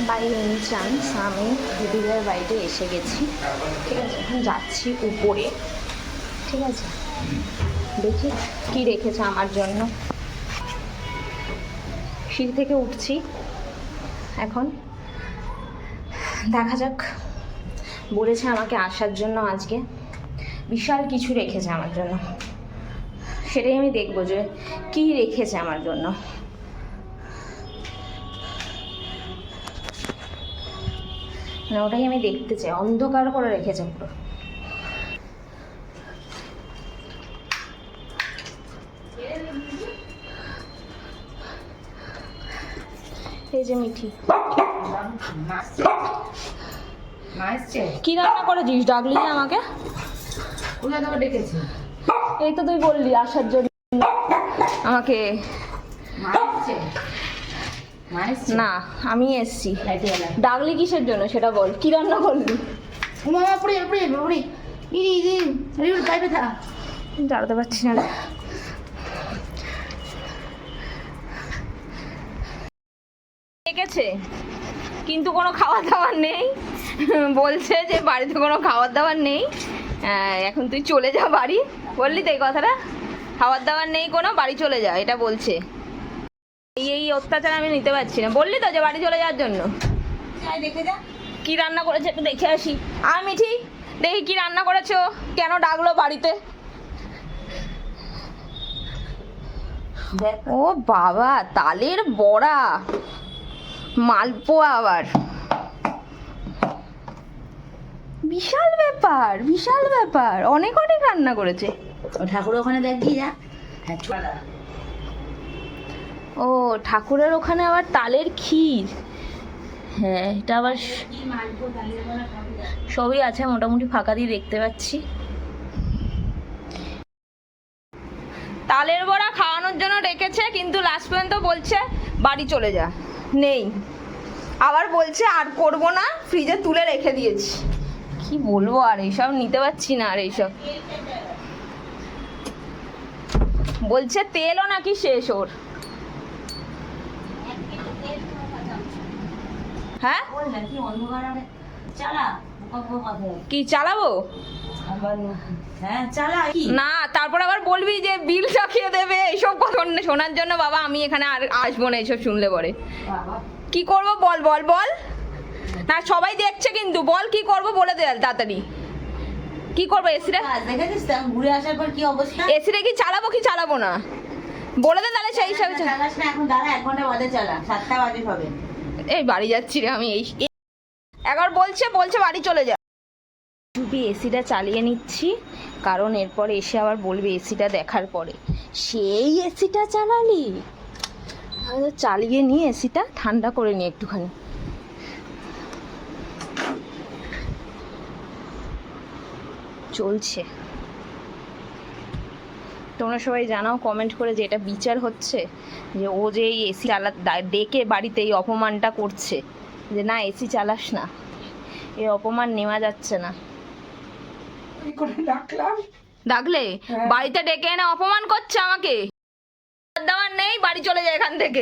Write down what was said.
By any chance আমি দিদিদের বাড়িতে এসে গেছি। ঠিক আছে, এখন যাচ্ছি উপরে। ঠিক আছে? দেখি কি রেখেছে আমার জন্য। সিঁড়ি থেকে উঠছি। এখন দেখা যাক। বলেছে আমাকে আসার জন্য আজকে। বিশাল কিছু রেখেছে আমার জন্য। সেটাই আমি দেখব যে কী রেখেছে আমার জন্য। মানে ওটাই আমি দেখতে চাই। অন্ধকার করে রেখেছে পুরো। এই যে মিঠি। কি রান্না করেছিস? ডাকলি আমাকে? ডেকেছি? এই তো তুই বললি আসার জন্য। আমাকে না আমি এসছি। ডাকলি কিসের জন্য সেটা বল। কি রান্না করলি? মামা পড়ে পড়ে পড়ে। পাইপে দাঁড়াতে পারছি না। ডেকেছে কিন্তু কোনো খাবার দাবার নেই। বলছে যে বাড়িতে কোনো খাবার দাবার নেই এখন তুই চলে যা বাড়ি। বললি তো এই কথাটা? খাবার দাবার নেই কোনো বাড়ি চলে যা এটা বলছে। এই এই অত্যাচার আমি নিতে পারছি না। বললি তো যে বাড়ি চলে যাওয়ার জন্য। দেখে যা। কি রান্না করেছে একটু দেখে আসি। আর মিঠি দেখি কি রান্না করেছ। কেন ডাকলো বাড়িতে? ও বাবা তালের বড়া। মালপোয়া আবার। বিশাল ব্যাপার বিশাল ব্যাপার। অনেক অনেক রান্না করেছে। ঠাকুর ওখানে দেখ গিয়ে যা। হ্যাঁ ও, ঠাকুরের ওখানে আবার তালের ক্ষীর। হ্যাঁ এটা আবার সবই আছে, মোটামুটি ফাঁকা দিয়ে দেখতে পাচ্ছি। তালের বড়া খাওয়ানোর জন্য রেখেছে কিন্তু লাস্ট পর্যন্ত বলছে, বাড়ি চলে যা। নেই। আবার বলছে, আর করব না ফ্রিজে তুলে রেখে দিয়েছি। কি বলব, আর এইসব নিতে পারছি না, আর এইসব বলছে, তেলও নাকি শেষ ওর। হ্যাঁ? কি চালাবো? হ্যাঁ না তারপর আবার বলবি যে বিল চাকিয়ে দেবে এইসব কথা শোনার জন্য বাবা আমি এখানে আর আসব না এইসব শুনলে পরে। কি করব বল বল বল। না সবাই দেখছে কিন্তু বল কি করব বলে দে তাড়াতাড়ি। কি করব এসিরে ঘুরে আসার পর কি অবস্থা? এসিরে কি চালাবো কি চালাবো না? বলে দে তাহলে সেই হিসাবে চালাস না এখন দাঁড়া এক ঘণ্টা বাদে চালা সাতটা বাজে হবে এই বাড়ি যাচ্ছি রে আমি, এই একবার বলছে বলছে বাড়ি চলে যা। যদি এসিটা চালিয়ে নিচ্ছি, কারণ এরপর এসে আবার বলবে এসিটা দেখার পরে। সেই এসিটা চালালি? চালিয়ে নিয়ে এসিটা ঠান্ডা করে নি একটুখানি। চলছে। তোমরা সবাই জানাও কমেন্ট করে যে এটা বিচার হচ্ছে? যে ও যে এই এসি চালা দা- ডেকে বাড়িতে এই অপমানটা করছে। যে না এসি চালাস না। এই অপমান নেওয়া যাচ্ছে না। ডাকলে? হ্যাঁ। বাড়িতে ডেকে এনে অপমান করছে আমাকে? খাবার দাবার নেই বাড়ি চলে যায় এখান থেকে।